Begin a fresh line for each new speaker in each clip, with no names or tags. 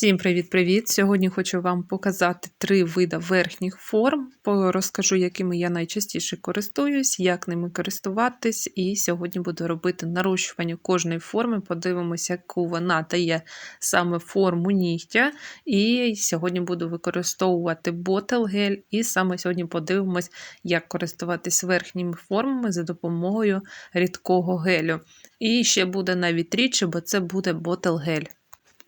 Всім привіт-привіт! Сьогодні хочу вам показати три види верхніх форм. Розкажу, якими я найчастіше користуюсь, як ними користуватись. І сьогодні буду робити нарощування кожної форми. Подивимося, яку вона дає саме форму нігтя. І сьогодні буду використовувати ботел-гель. І саме сьогодні подивимось, як користуватись верхніми формами за допомогою рідкого гелю. І ще буде навіть рідше, бо це буде ботел-гель.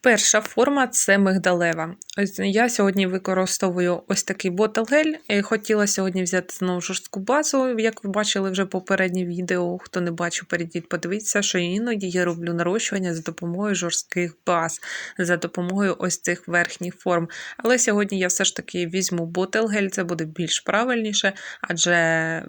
Перша форма це мигдалева. Ось я сьогодні використовую ось такий ботл-гель. І Хотіла сьогодні взяти знову жорстку базу, як ви бачили вже попереднє відео. Хто не бачив, перейдіть, подивіться, що іноді я роблю нарощування за допомогою жорстких баз, за допомогою ось цих верхніх форм. Але сьогодні я все ж таки візьму ботл-гель, це буде більш правильніше, адже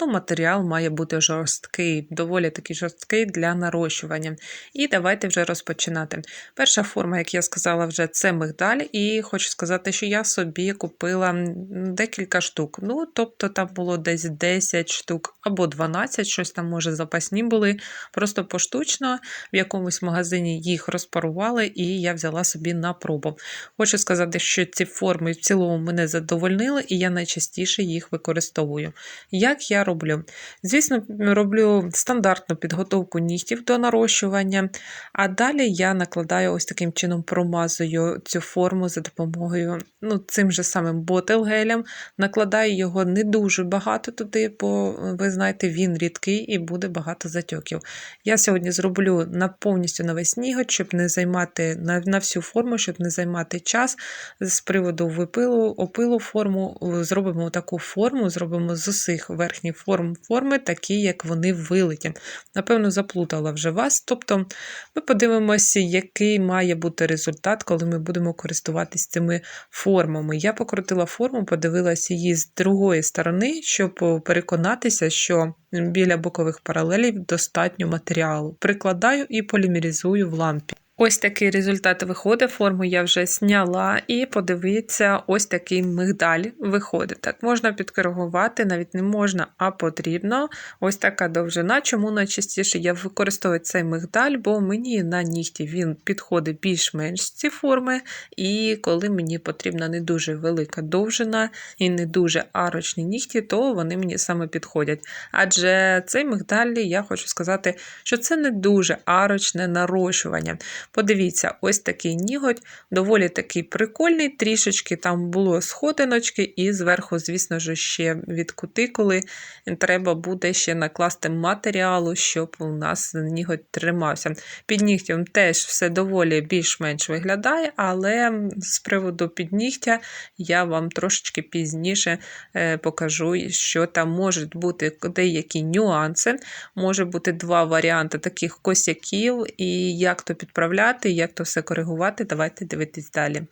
ну, матеріал має бути жорсткий, доволі такий жорсткий для нарощування. І давайте вже розпочинати. Перша форма, як я сказала, вже це мигдаль, і хочу сказати, що я собі купила декілька штук. Ну, тобто там було десь 10 штук або 12, щось там, може, запасні були. Просто поштучно в якомусь магазині їх розпарували, і я взяла собі на пробу. Хочу сказати, що ці форми в цілому мене задовольнили, і я найчастіше їх використовую. Як я роблю? Звісно, роблю стандартну підготовку нігтів до нарощування, а далі я накладаю ось таким чином промазую цю форму за допомогою ну, цим же самим ботел-гелем. Накладаю його не дуже багато туди, бо ви знаєте, він рідкий і буде багато затьоків. Я сьогодні зроблю на повністю на весь щоб не займати на, на всю форму, щоб не займати час. З приводу випилу, опилу форму зробимо таку форму, зробимо з усіх верхніх форм форми, такі, як вони вилиті. Напевно, заплутала вже вас. Тобто ми подивимося, який має бути результат, коли ми будемо користуватись цими формами. Я покрутила форму, подивилася її з другої сторони, щоб переконатися, що біля бокових паралелів достатньо матеріалу. Прикладаю і полімеризую в лампі. Ось такий результат виходить. Форму я вже зняла, і подивіться, ось такий мигдаль виходить. Так, можна підкоригувати, навіть не можна, а потрібно. Ось така довжина. Чому найчастіше я використовую цей мигдаль, бо мені на нігті він підходить більш-менш ці форми. І коли мені потрібна не дуже велика довжина і не дуже арочні нігті, то вони мені саме підходять. Адже цей мигдаль, я хочу сказати, що це не дуже арочне нарощування. Подивіться, ось такий ніготь, доволі такий прикольний, трішечки там було сходиночки, і зверху, звісно ж, ще від кутикули треба буде ще накласти матеріалу, щоб у нас ніготь тримався. Під нігтем теж все доволі більш-менш виглядає, але з приводу піднігтя я вам трошечки пізніше е, покажу, що там можуть бути деякі нюанси. Може бути два варіанти таких косяків, і як то підправляти, як то все коригувати, давайте дивитись далі.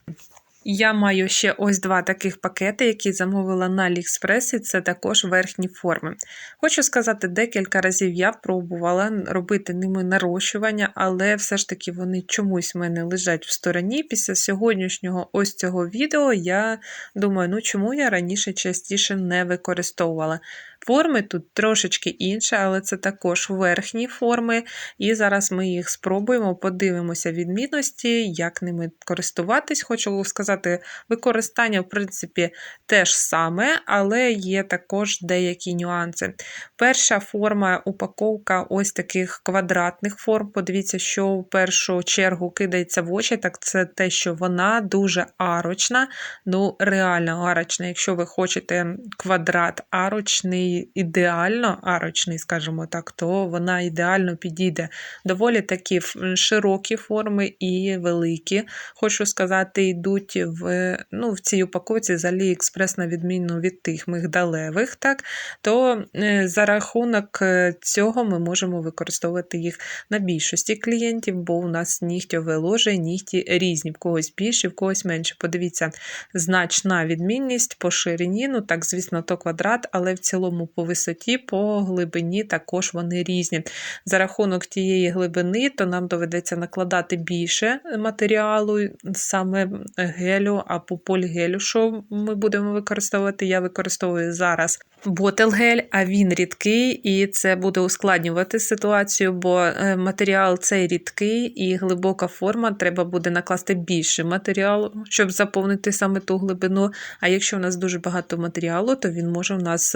Я маю ще ось два таких пакети, які замовила на Aliexpress, це також верхні форми. Хочу сказати, декілька разів я пробувала робити ними нарощування, але все ж таки вони чомусь в мене лежать в стороні. Після сьогоднішнього ось цього відео я думаю, ну чому я раніше частіше не використовувала. Форми тут трошечки інші, але це також верхні форми. І зараз ми їх спробуємо, подивимося відмінності, як ними користуватись. Хочу сказати, використання, в принципі, те ж саме, але є також деякі нюанси. Перша форма упаковка ось таких квадратних форм. Подивіться, що в першу чергу кидається в очі, так це те, що вона дуже арочна, ну, реально арочна. Якщо ви хочете квадрат арочний, ідеально арочний, скажімо так, то вона ідеально підійде. Доволі такі широкі форми і великі. Хочу сказати, йдуть в ну, в цій упаковці з AliExpress, на відміну від тих мигдалевих, так, то е, за рахунок е, цього ми можемо використовувати їх на більшості клієнтів, бо у нас нігтьове ложе, нігті різні, в когось більше, в когось менше. Подивіться, значна відмінність по ширині, ну так, звісно, то квадрат, але в цілому тому по висоті, по глибині також вони різні. За рахунок тієї глибини, то нам доведеться накладати більше матеріалу, саме гелю або полігелю, що ми будемо використовувати. Я використовую зараз ботелгель, а він рідкий, і це буде ускладнювати ситуацію, бо е, матеріал цей рідкий і глибока форма, треба буде накласти більше матеріалу, щоб заповнити саме ту глибину. А якщо в нас дуже багато матеріалу, то він може в нас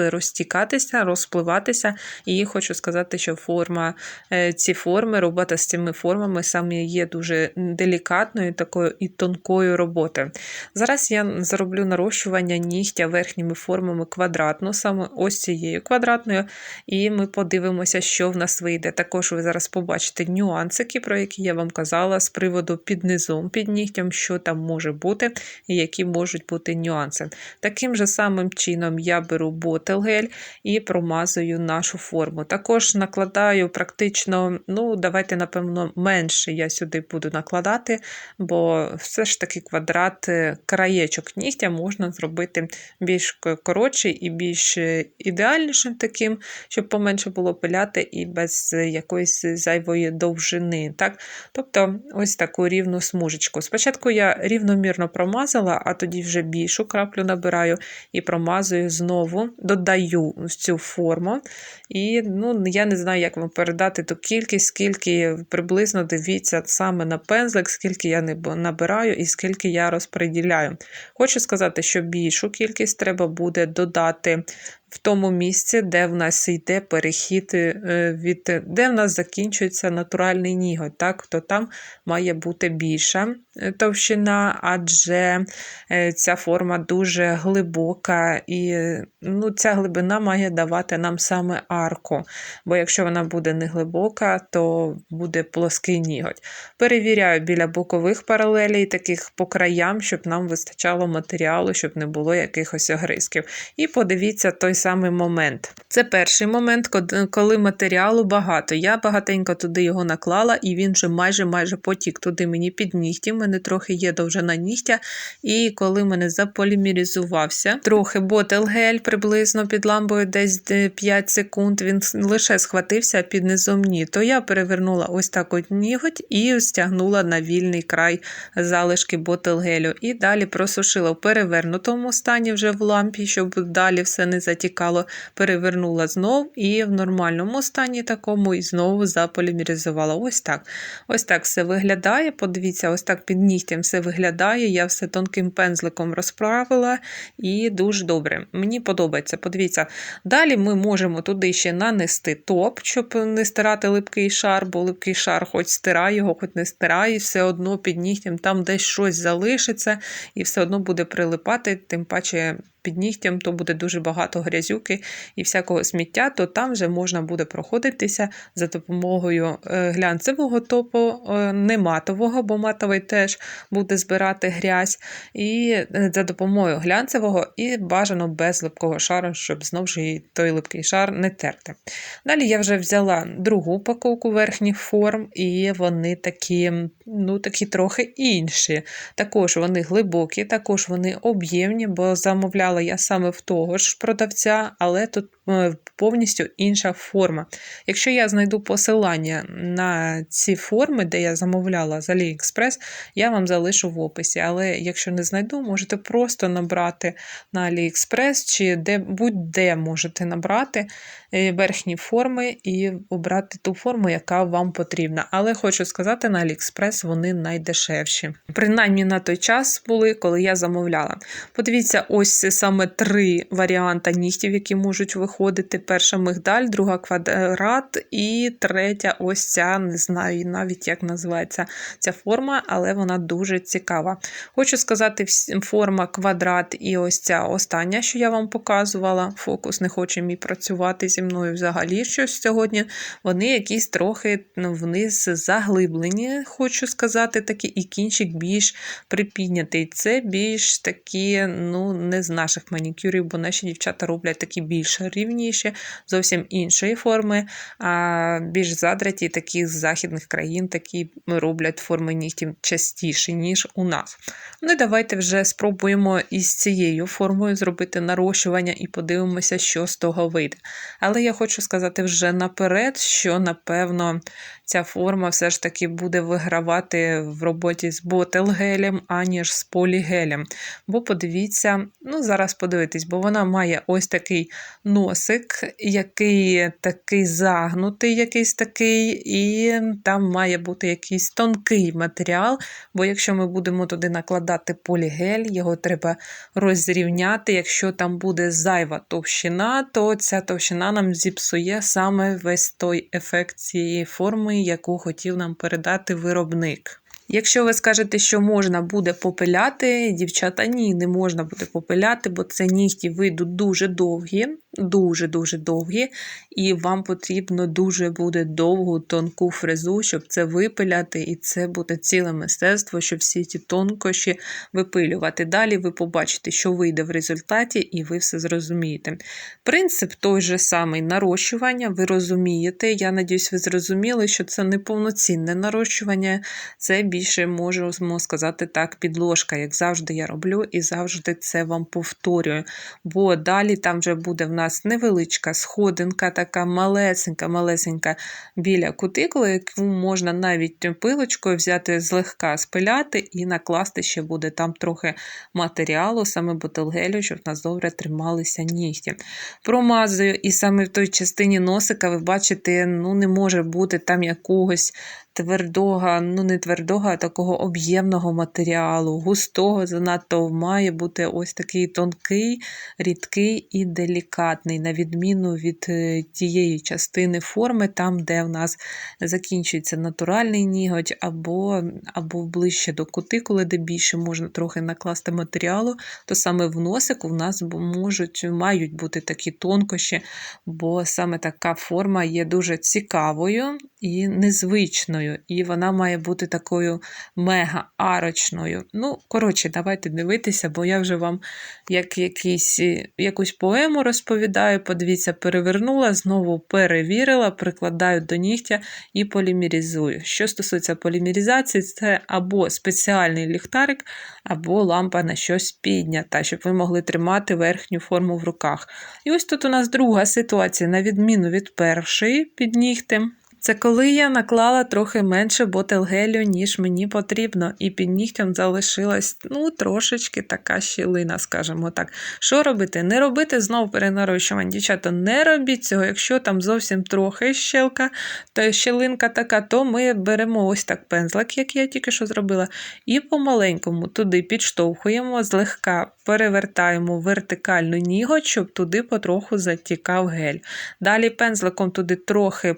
розтікатися, розпливатися. І хочу сказати, що форма, е, ці форми, робота з цими формами саме є дуже делікатною такою і тонкою роботою. Зараз я зроблю нарощування нігтя верхніми формами квадратно, саме ось цією квадратною, і ми подивимося, що в нас вийде. Також ви зараз побачите нюансики, про які я вам казала, з приводу під низом, під нігтям, що там може бути, і які можуть бути нюанси. Таким же самим чином я беру ботелгель і промазую нашу форму. Також накладаю практично, ну, давайте, напевно, менше я сюди буду накладати, бо все ж таки квадрат е, краєчок нігтя можна зробити більш коротший і більш е, ідеальнішим таким, щоб поменше було пиляти і без якоїсь зайвої довжини. Так? Тобто ось таку рівну смужечку. Спочатку я рівномірно промазала, а тоді вже більшу краплю набираю і промазую знову, додаю цю форму. І ну, я не знаю, як вам передати ту кількість, скільки приблизно дивіться саме на пензлик, скільки я набираю і скільки я розподіляю. Хочу сказати, що більшу кількість треба буде додати в тому місці, де в нас йде перехід е, від де в нас закінчується натуральний ніготь, так, то там має бути більша е, товщина, адже е, ця форма дуже глибока, і ну, ця глибина має давати нам саме арку. Бо якщо вона буде не глибока, то буде плоский ніготь. Перевіряю біля бокових паралелей, таких по краям, щоб нам вистачало матеріалу, щоб не було якихось огризків. І подивіться той самий момент. Це перший момент, коли матеріалу багато. Я багатенько туди його наклала, і він вже майже майже потік туди мені під нігті. Мене трохи є довжина нігтя. І коли мене заполімеризувався, трохи ботелгель приблизно під ламбою десь 5 секунд, він лише схватився під низом ні, то я перевернула ось так от ніготь і стягнула на вільний край залишки ботелгелю. І далі просушила в перевернутому стані вже в лампі, щоб далі все не затікало, перевернула знов і в нормальному стані такому і знову заполімеризувала. Ось так. Ось так все виглядає. Подивіться, ось так під нігтям все виглядає. Я все тонким пензликом розправила і дуже добре. Мені подобається. Подивіться. Далі ми можемо туди ще нанести топ, щоб не стирати липкий шар, бо липкий шар, хоч стирає його, хоч не стирає, все одно під нігтям там десь щось залишиться і все одно буде прилипати, тим паче під нігтям, то буде дуже багато грязюки і всякого сміття, то там вже можна буде проходитися за допомогою е, глянцевого топу, е, не матового, бо матовий теж буде збирати грязь, і е, за допомогою глянцевого і бажано без липкого шару, щоб знову ж той липкий шар не терти. Далі я вже взяла другу упаковку верхніх форм, і вони такі, ну, такі трохи інші. Також вони глибокі, також вони об'ємні, бо замовляли замовляла я саме в того ж продавця, але тут е, повністю інша форма. Якщо я знайду посилання на ці форми, де я замовляла з AliExpress, я вам залишу в описі. Але якщо не знайду, можете просто набрати на AliExpress чи де будь-де можете набрати е, верхні форми і обрати ту форму, яка вам потрібна. Але хочу сказати, на AliExpress вони найдешевші. Принаймні на той час були, коли я замовляла. Подивіться, ось саме три варіанти нігтів, які можуть виходити. Перша мигдаль, друга квадрат і третя ось ця, не знаю навіть, як називається ця форма, але вона дуже цікава. Хочу сказати, форма квадрат і ось ця остання, що я вам показувала. Фокус не хоче мій працювати зі мною взагалі щось сьогодні. Вони якісь трохи вниз заглиблені, хочу сказати, такі, і кінчик більш припіднятий. Це більш такі, ну, не знаю наших манікюрів, бо наші дівчата роблять такі більш рівніші, зовсім іншої форми, а більш задраті такі з західних країн, такі роблять форми нігтів частіше, ніж у нас. Ну і давайте вже спробуємо із цією формою зробити нарощування і подивимося, що з того вийде. Але я хочу сказати вже наперед, що напевно ця форма все ж таки буде вигравати в роботі з ботелгелем, аніж з полігелем. Бо подивіться, ну зараз подивитись, бо вона має ось такий носик, який такий загнутий, якийсь такий, і там має бути якийсь тонкий матеріал. Бо якщо ми будемо туди накладати полігель, його треба розрівняти. Якщо там буде зайва товщина, то ця товщина нам зіпсує саме весь той ефект цієї форми, яку хотів нам передати виробник. Якщо ви скажете, що можна буде попиляти, дівчата, ні, не можна буде попиляти, бо це нігті вийдуть дуже довгі, дуже-дуже довгі, і вам потрібно дуже буде довгу тонку фрезу, щоб це випиляти, і це буде ціле мистецтво, щоб всі ці тонкощі випилювати. Далі ви побачите, що вийде в результаті, і ви все зрозумієте. Принцип той же самий нарощування, ви розумієте. Я надіюсь, ви зрозуміли, що це не повноцінне нарощування, це більше можемо сказати так, підложка, як завжди я роблю, і завжди це вам повторюю. Бо далі там вже буде в нас невеличка сходинка, така малесенька, малесенька біля кутикули, яку можна навіть пилочкою взяти злегка спиляти і накласти ще буде там трохи матеріалу, саме ботелгелю, щоб в нас добре трималися нігті. Промазую, і саме в той частині носика, ви бачите, ну не може бути там якогось твердого, ну не твердого, а такого об'ємного матеріалу, густого, занадто має бути ось такий тонкий, рідкий і делікатний, на відміну від е, тієї частини форми, там, де в нас закінчується натуральний ніготь, або або ближче до кутикули, де більше можна трохи накласти матеріалу, то саме в носику в нас можуть, мають бути такі тонкощі, бо саме така форма є дуже цікавою і незвичною, і вона має бути такою мега-арочною. Ну, коротше, давайте дивитися, бо я вже вам як якісь, якусь поему розповідаю. Подивіться, перевернула, знову перевірила, прикладаю до нігтя і полімеризую. Що стосується полімеризації, це або спеціальний ліхтарик, або лампа на щось піднята, щоб ви могли тримати верхню форму в руках. І ось тут у нас друга ситуація, на відміну від першої під нігтем. Це коли я наклала трохи менше ботелгелю, ніж мені потрібно, і під нігтем залишилась ну, трошечки така щілина, скажімо так. Що робити? Не робити знову перенарощування. Дівчата, не робіть цього, якщо там зовсім трохи щелка, то щілинка така, то ми беремо ось так пензлик, як я тільки що зробила, і помаленькому туди підштовхуємо, злегка перевертаємо вертикальну ніготь, щоб туди потроху затікав гель. Далі пензликом туди трохи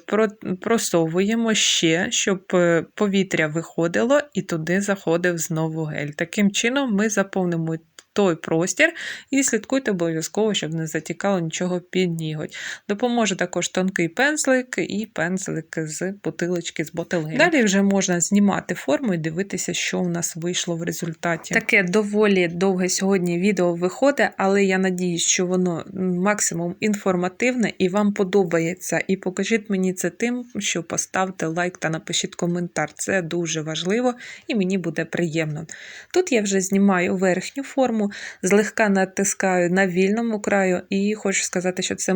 просовуємо ще, щоб е, повітря виходило і туди заходив знову гель. Таким чином ми заповнимо той простір і слідкуйте обов'язково, щоб не затікало нічого під ніготь. Допоможе також тонкий пензлик і пензлик з бутилочки з ботилгелю. Далі вже можна знімати форму і дивитися, що у нас вийшло в результаті. Таке доволі довге сьогодні відео виходить, але я надіюсь, що воно максимум інформативне і вам подобається. І покажіть мені це тим, що поставте лайк та напишіть коментар. Це дуже важливо і мені буде приємно. Тут я вже знімаю верхню форму форму, злегка натискаю на вільному краю, і хочу сказати, що це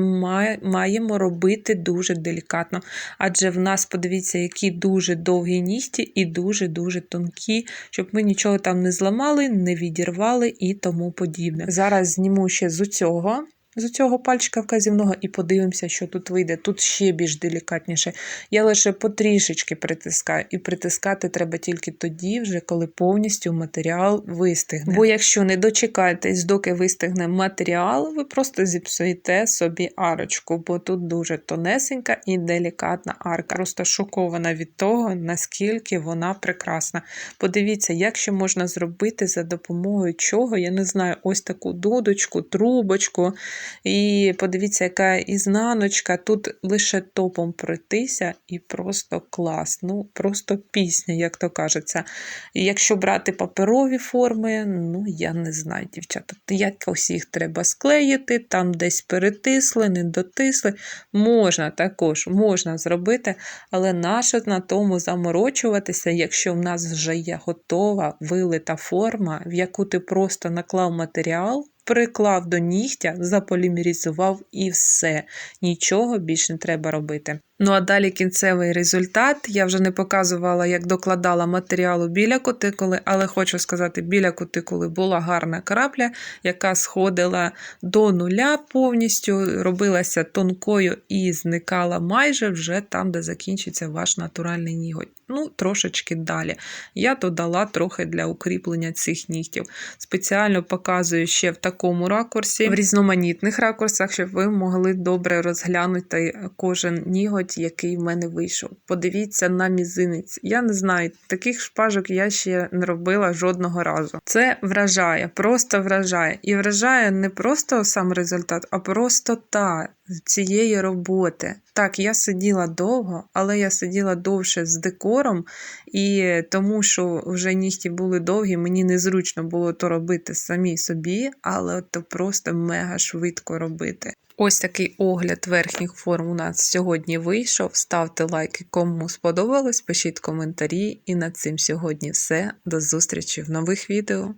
маємо робити дуже делікатно. Адже в нас, подивіться, які дуже довгі нігті і дуже-дуже тонкі, щоб ми нічого там не зламали, не відірвали і тому подібне. Зараз зніму ще з цього з цього пальчика вказівного і подивимося, що тут вийде. Тут ще більш делікатніше. Я лише потрішечки притискаю, і притискати треба тільки тоді, вже коли повністю матеріал вистигне. Бо якщо не дочекаєтесь, доки вистигне матеріал, ви просто зіпсуєте собі арочку, бо тут дуже тонесенька і делікатна арка. Просто шокована від того, наскільки вона прекрасна. Подивіться, як ще можна зробити за допомогою чого, я не знаю, ось таку дудочку, трубочку. І подивіться, яка ізнаночка. Тут лише топом пройтися і просто клас. Ну, просто пісня, як то кажеться. Якщо брати паперові форми, ну я не знаю, дівчата. Якось їх треба склеїти, там десь перетисли, не дотисли. Можна також можна зробити, але нащо на тому заморочуватися, якщо в нас вже є готова вилита форма, в яку ти просто наклав матеріал, приклав до нігтя, заполімерізував і все. Нічого більше не треба робити. Ну а далі кінцевий результат. Я вже не показувала, як докладала матеріалу біля кутикули, але хочу сказати, біля кутикули була гарна крапля, яка сходила до нуля повністю, робилася тонкою і зникала майже вже там, де закінчиться ваш натуральний ніготь. Ну, трошечки далі. Я додала трохи для укріплення цих нігтів. Спеціально показую ще в такому ракурсі, в різноманітних ракурсах, щоб ви могли добре розглянути кожен ніготь, який в мене вийшов. Подивіться на мізинець. Я не знаю, таких шпажок я ще не робила жодного разу. Це вражає, просто вражає. І вражає не просто сам результат, а просто та цієї роботи. Так, я сиділа довго, але я сиділа довше з декором, і тому що вже нігті були довгі, мені незручно було то робити самі собі, але то просто мега швидко робити. Ось такий огляд верхніх форм у нас сьогодні вийшов. Ставте лайки, кому сподобалось, пишіть коментарі. І на цим сьогодні все. До зустрічі в нових відео.